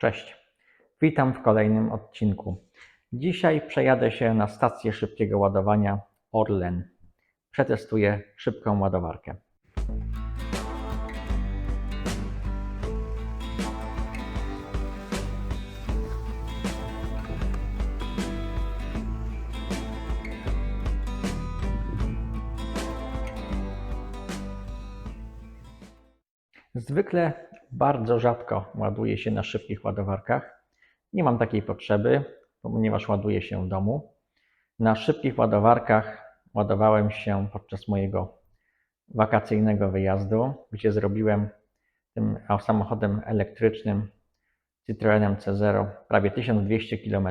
Cześć, witam w kolejnym odcinku. Dzisiaj przejadę się na stację szybkiego ładowania Orlen. Przetestuję szybką ładowarkę. Zwykle bardzo rzadko ładuję się na szybkich ładowarkach. Nie mam takiej potrzeby, ponieważ ładuję się w domu. Na szybkich ładowarkach ładowałem się podczas mojego wakacyjnego wyjazdu, gdzie zrobiłem tym samochodem elektrycznym Citroenem C0 prawie 1200 km.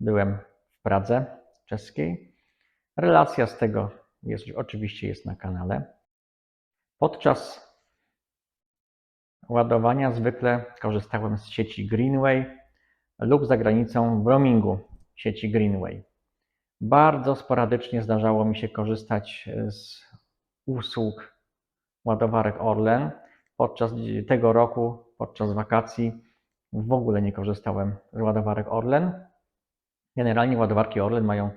Byłem w Pradze czeskiej. Relacja z tego jest, oczywiście jest na kanale. Podczas ładowania zwykle korzystałem z sieci Greenway lub za granicą w roamingu sieci Greenway. Bardzo sporadycznie zdarzało mi się korzystać z usług ładowarek Orlen. Podczas tego roku, podczas wakacji, w ogóle nie korzystałem z ładowarek Orlen. Generalnie ładowarki Orlen mają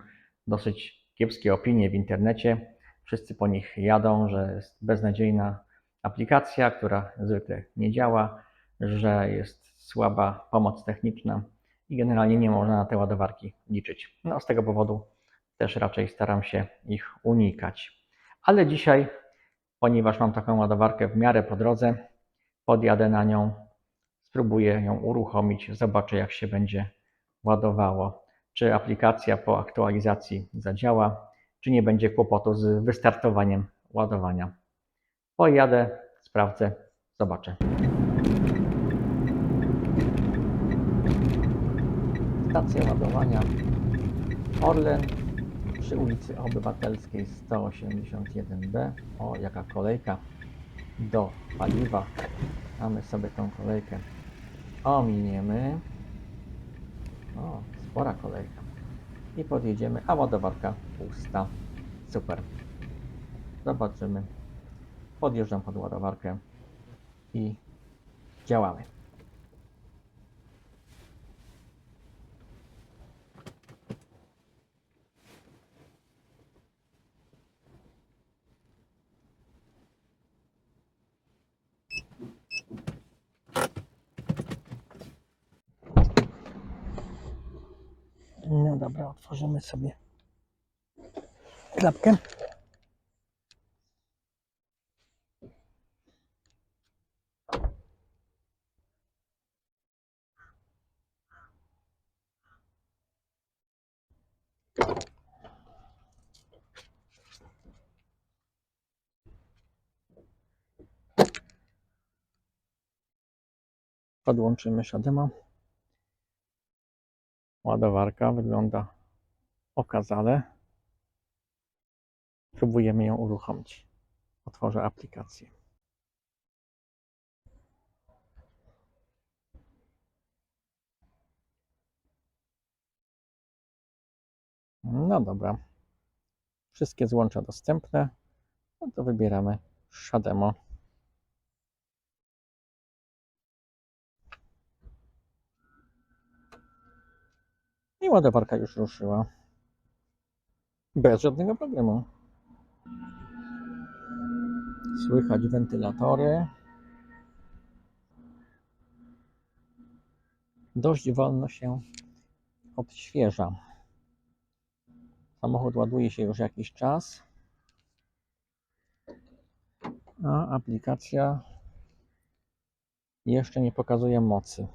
dosyć kiepskie opinie w internecie. Wszyscy po nich jadą, że jest beznadziejna aplikacja, która zwykle nie działa, że jest słaba pomoc techniczna i generalnie nie można na te ładowarki liczyć. No, z tego powodu też raczej staram się ich unikać. Ale dzisiaj, ponieważ mam taką ładowarkę w miarę po drodze, podjadę na nią, spróbuję ją uruchomić, zobaczę jak się będzie ładowało. Czy aplikacja po aktualizacji zadziała, czy nie będzie kłopotu z wystartowaniem ładowania. Pojadę, sprawdzę, zobaczę. Stacja ładowania Orlen przy ulicy Obywatelskiej 181B. O, jaka kolejka do paliwa. Mamy sobie tą kolejkę. Ominiemy. O, spora kolejka. I podjedziemy, a ładowarka pusta. Super. Zobaczymy. Podjeżdżam pod ładowarkę i działamy. No dobra, otworzymy sobie klapkę. Podłączymy siadema. Ładowarka wygląda okazale. Próbujemy ją uruchomić. Otworzę aplikację. No dobra. Wszystkie złącza dostępne. No to wybieramy Shademo. I ładowarka już ruszyła. Bez żadnego problemu. Słychać wentylatory. Dość wolno się odświeża. Samochód ładuje się już jakiś czas. A aplikacja jeszcze nie pokazuje mocy.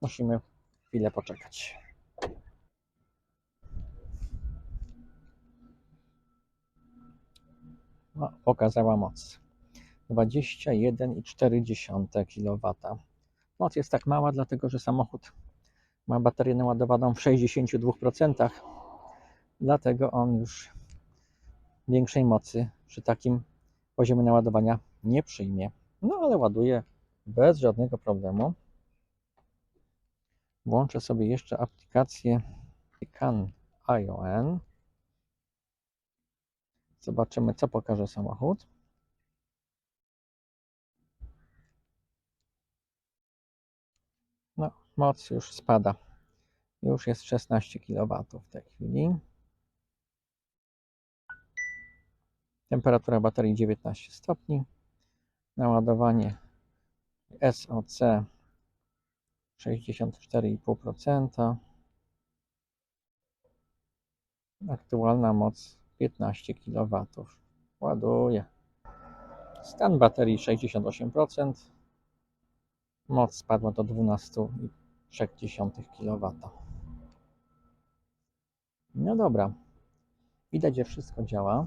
Musimy chwilę poczekać. No, pokazała moc. 21,4 kW. Moc jest tak mała, dlatego że samochód ma baterię naładowaną w 62%. Dlatego on już większej mocy przy takim poziomie naładowania nie przyjmie. No ale ładuje bez żadnego problemu. Włączę sobie jeszcze aplikację Can ION. Zobaczymy, co pokaże samochód. No, moc już spada. Już jest 16 kW w tej chwili. Temperatura baterii 19 stopni. Naładowanie SOC 64,5%. Aktualna moc 15 kW. Ładuje. Stan baterii 68%. Moc spadła do 12,3 kW. No dobra. Widać, że wszystko działa.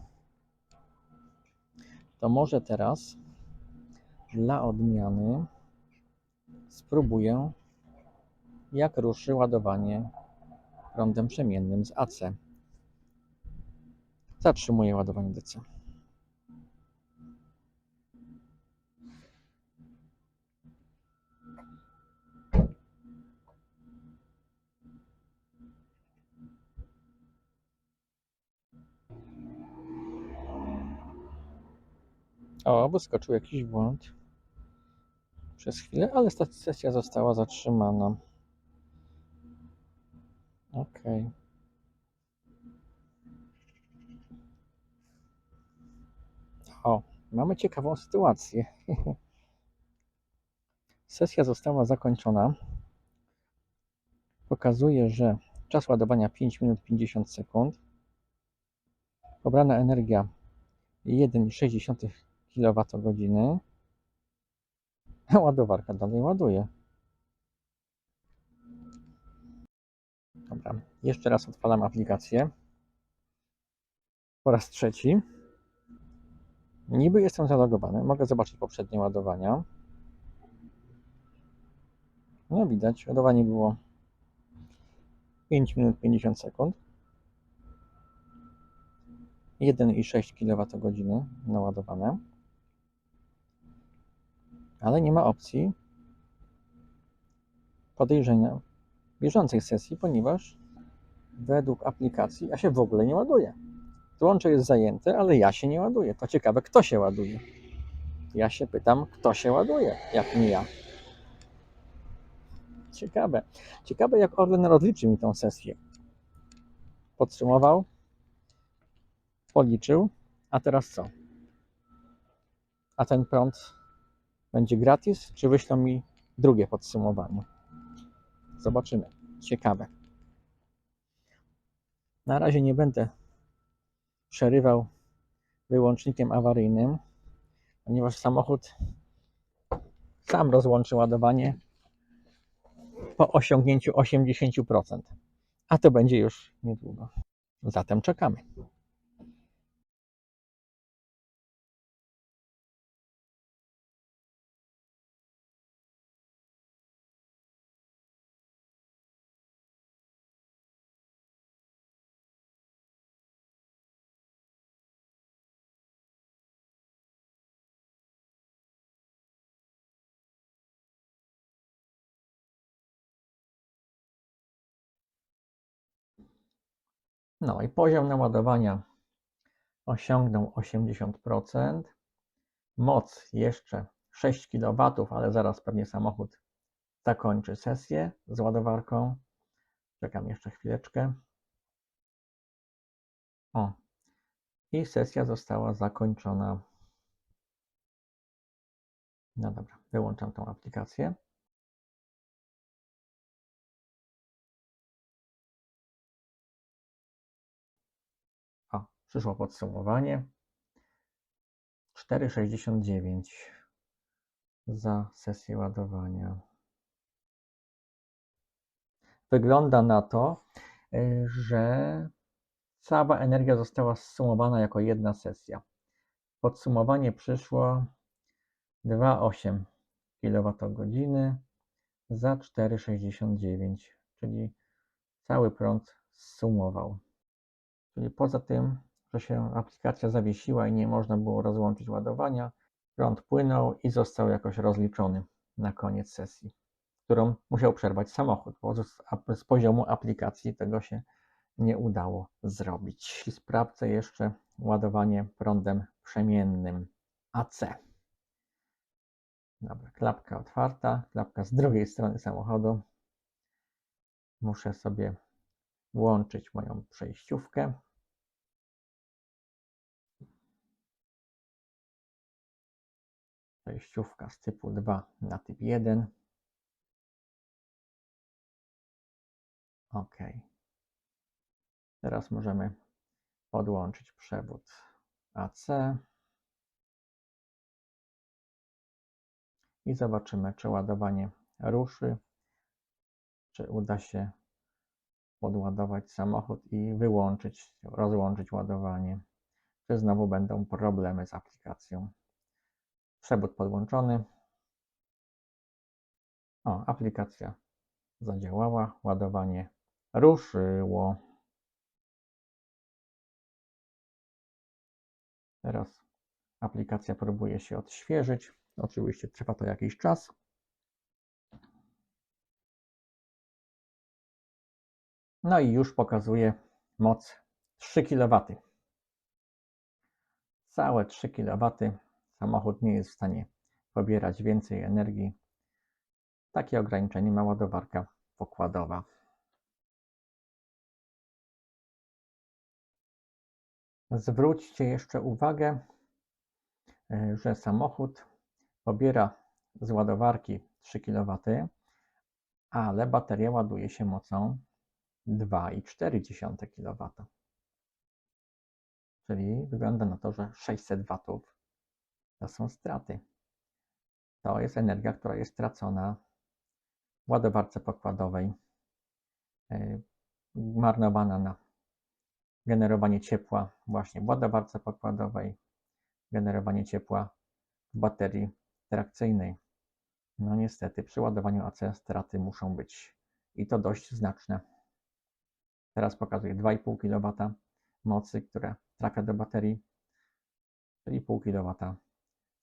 To może teraz dla odmiany spróbuję, jak ruszy ładowanie prądem przemiennym z AC. Zatrzymuję ładowanie DC. O, wyskoczył jakiś błąd przez chwilę, ale sesja została zatrzymana. Ok. O, mamy ciekawą sytuację. Sesja została zakończona. Pokazuje, że czas ładowania 5 minut 50 sekund. Pobrana energia 1,6 kWh. Ładowarka dalej ładuje. Dobra, jeszcze raz odpalam aplikację. Po raz trzeci. Niby jestem zalogowany, mogę zobaczyć poprzednie ładowania. No widać, ładowanie było 5 minut 50 sekund. 1,6 kWh naładowane. Ale nie ma opcji podejrzenia bieżącej sesji, ponieważ według aplikacji ja się w ogóle nie ładuję. Złącze jest zajęte, ale ja się nie ładuję. To ciekawe, kto się ładuje. Ja się pytam, kto się ładuje, jak nie ja. Ciekawe. Ciekawe, jak Orlen rozliczy mi tą sesję. Podsumował, policzył, a teraz co? A ten prąd będzie gratis, czy wyślą mi drugie podsumowanie? Zobaczymy. Ciekawe. Na razie nie będę przerywał wyłącznikiem awaryjnym, ponieważ samochód sam rozłączy ładowanie po osiągnięciu 80%. A to będzie już niedługo. Zatem czekamy. No i poziom naładowania osiągnął 80%. Moc jeszcze 6 kW, ale zaraz pewnie samochód zakończy sesję z ładowarką. Czekam jeszcze chwileczkę. O, i sesja została zakończona. No dobra, wyłączam tą aplikację. Przyszło podsumowanie. 4,69 za sesję ładowania. Wygląda na to, y, że cała energia została zsumowana jako jedna sesja. Podsumowanie przyszło 2,8 kWh za 4,69, czyli cały prąd zsumował. Czyli poza tym, że się aplikacja zawiesiła i nie można było rozłączyć ładowania, prąd płynął i został jakoś rozliczony na koniec sesji, którą musiał przerwać samochód, bo z, poziomu aplikacji tego się nie udało zrobić. I sprawdzę jeszcze ładowanie prądem przemiennym AC. Dobra, klapka otwarta, klapka z drugiej strony samochodu. Muszę sobie włączyć moją przejściówkę. Przejściówka z typu 2 na typ 1. OK. Teraz możemy podłączyć przewód AC i zobaczymy, czy ładowanie ruszy, czy uda się podładować samochód i wyłączyć, rozłączyć ładowanie, czy znowu będą problemy z aplikacją. Przewód podłączony. O, aplikacja zadziałała, ładowanie ruszyło. Teraz aplikacja próbuje się odświeżyć. Oczywiście trwa to jakiś czas. No i już pokazuje moc 3 kW. Całe 3 kW. Samochód nie jest w stanie pobierać więcej energii. Takie ograniczenie ma ładowarka pokładowa. Zwróćcie jeszcze uwagę, e, że samochód pobiera z ładowarki 3 kW, ale bateria ładuje się mocą 2,4 kW. Czyli wygląda na to, że 600 W to są straty. To jest energia, która jest stracona w ładowarce pokładowej, e, marnowana na generowanie ciepła właśnie w ładowarce pokładowej, generowanie ciepła w baterii trakcyjnej. No niestety przy ładowaniu AC straty muszą być i to dość znaczne. Teraz pokazuję 2,5 kW mocy, które trafia do baterii, czyli pół kW.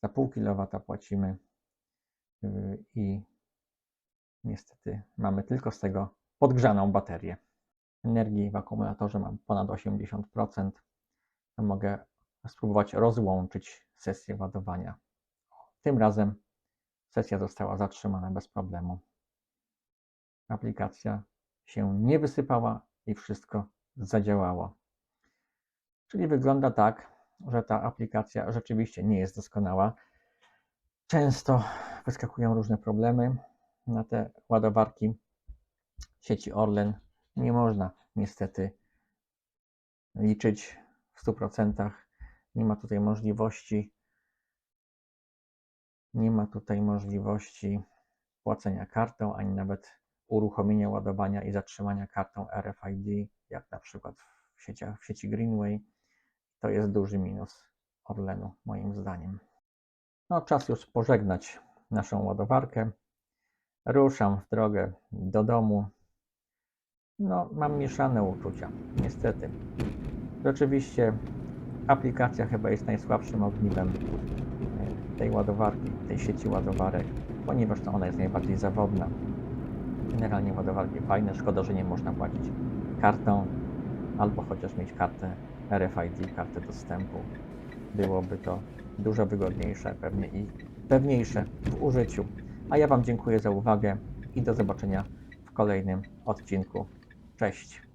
Za pół kW płacimy yy, i niestety mamy tylko z tego podgrzaną baterię. Energii w akumulatorze mam ponad 80%. To mogę spróbować rozłączyć sesję ładowania. Tym razem sesja została zatrzymana bez problemu. Aplikacja się nie wysypała i wszystko zadziałało. Czyli wygląda tak, że ta aplikacja rzeczywiście nie jest doskonała. Często wyskakują różne problemy na te ładowarki sieci Orlen. Nie można niestety liczyć w 100%. Nie ma tutaj możliwości nie ma tutaj możliwości płacenia kartą, ani nawet uruchomienia ładowania i zatrzymania kartą RFID, jak na przykład w, sieciach, w sieci Greenway. To jest duży minus Orlenu, moim zdaniem. No, czas już pożegnać naszą ładowarkę. Ruszam w drogę do domu. No, mam mieszane uczucia, niestety. Rzeczywiście aplikacja chyba jest najsłabszym ogniwem tej ładowarki, tej sieci ładowarek, ponieważ to ona jest najbardziej zawodna. Generalnie ładowarki fajne, szkoda, że nie można płacić kartą albo chociaż mieć kartę RFID, kartę dostępu. Byłoby to dużo wygodniejsze pewnie i pewniejsze w użyciu. A ja Wam dziękuję za uwagę i do zobaczenia w kolejnym odcinku. Cześć.